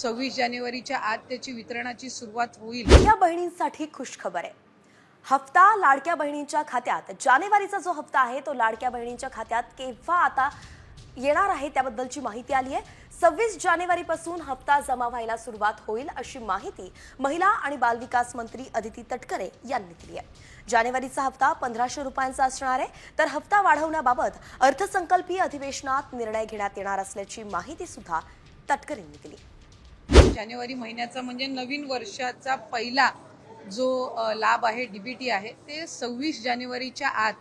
सव्वीस जानेवारीच्या आत त्याची वितरणाची सुरुवात होईल. या बहिणींसाठी खुश खबर आहे. हप्ता लाडक्या बहिणींच्या खात्यात. जानेवारीचा जो हप्ता आहे तो लाडक्या बहिणींच्या खात्यात केव्हा आता येणार आहे त्याबद्दलची माहिती आली आहे. सव्वीस जानेवारीपासून हप्ता जमा व्हायला सुरुवात होईल अशी माहिती महिला आणि बालविकास मंत्री अदिती तटकरे यांनी दिली आहे. जानेवारीचा हप्ता पंधराशे रुपयांचा असणार आहे. तर हप्ता वाढवण्याबाबत अर्थसंकल्पीय अधिवेशनात निर्णय घेण्यात येणार असल्याची माहिती सुद्धा तटकरेंनी दिली. जानेवारी महिन्याचा म्हणजे नवीन वर्षाचा पहिला जो लाभ आहे डीबीटी आहे ते सव्वीस जानेवारीच्या आत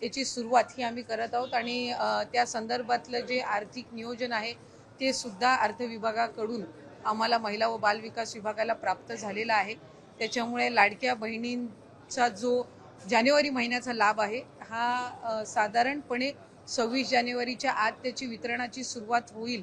त्याची सुरुवात ही आम्ही करत आहोत आणि त्या संदर्भातलं जे आर्थिक नियोजन आहे ते सुद्धा अर्थ विभागाकडून आम्हाला महिला व बालविकास विभागाला प्राप्त झालेला आहे. त्याच्यामुळे लाडक्या बहिणींचा जो जानेवारी महिन्याचा लाभ आहे हा साधारणपणे सव्वीस जानेवारीच्या आत त्याची वितरणाची सुरुवात होईल.